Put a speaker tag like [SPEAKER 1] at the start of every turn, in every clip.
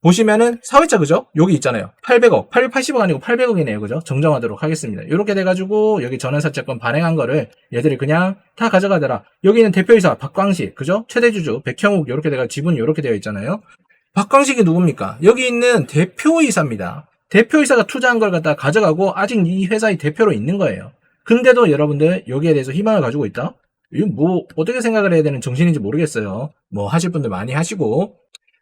[SPEAKER 1] 보시면은 사회자 그죠? 여기 있잖아요. 800억, 880억 아니고 800억이네요. 그죠? 정정하도록 하겠습니다. 이렇게 돼가지고 여기 전환사채권 발행한 거를 얘들이 그냥 다 가져가더라. 여기는 대표이사 박광식, 그죠? 최대주주 백형욱 이렇게 돼가 지분이 이렇게 되어 있잖아요. 박광식이 누굽니까? 여기 있는 대표이사입니다. 대표이사가 투자한 걸 갖다 가져가고 아직 이 회사의 대표로 있는 거예요. 근데도 여러분들 여기에 대해서 희망을 가지고 있다? 이거 뭐 어떻게 생각을 해야 되는 정신인지 모르겠어요. 뭐 하실 분들 많이 하시고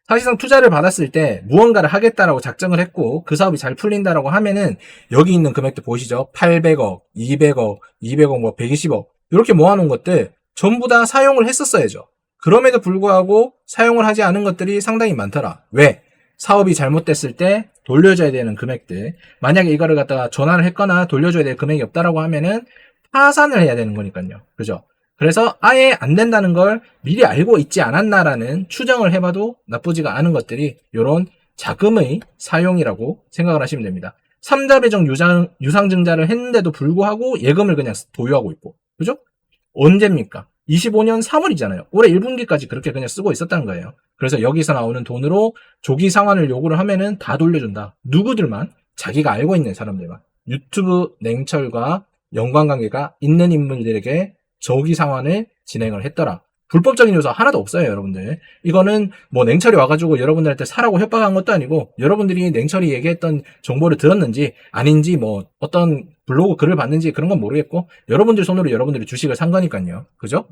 [SPEAKER 1] 사실상 투자를 받았을 때 무언가를 하겠다라고 작정을 했고 그 사업이 잘 풀린다라고 하면은 여기 있는 금액도 보시죠. 800억, 200억, 200억, 뭐 120억 이렇게 모아놓은 것들 전부 다 사용을 했었어야죠. 그럼에도 불구하고 사용을 하지 않은 것들이 상당히 많더라. 왜? 사업이 잘못됐을 때 돌려줘야 되는 금액들. 만약에 이거를 갖다가 전환을 했거나 돌려줘야 될 금액이 없다라고 하면은 파산을 해야 되는 거니까요. 그죠? 그래서 아예 안 된다는 걸 미리 알고 있지 않았나라는 추정을 해봐도 나쁘지가 않은 것들이 이런 자금의 사용이라고 생각을 하시면 됩니다. 3자 배정 유상, 유상증자를 했는데도 불구하고 예금을 그냥 보유하고 있고. 그죠? 언제입니까? 25년 3월이잖아요. 올해 1분기까지 그렇게 그냥 쓰고 있었다는 거예요. 그래서 여기서 나오는 돈으로 조기 상환을 요구를 하면은 다 돌려준다. 누구들만 자기가 알고 있는 사람들만 유튜브 냉철과 연관관계가 있는 인물들에게 조기 상환을 진행을 했더라. 불법적인 요소 하나도 없어요, 여러분들. 이거는 뭐 냉철이 와가지고 여러분들한테 사라고 협박한 것도 아니고 여러분들이 냉철이 얘기했던 정보를 들었는지 아닌지 뭐 어떤 블로그 글을 봤는지 그런 건 모르겠고 여러분들 손으로 여러분들이 주식을 산 거니까요. 그죠?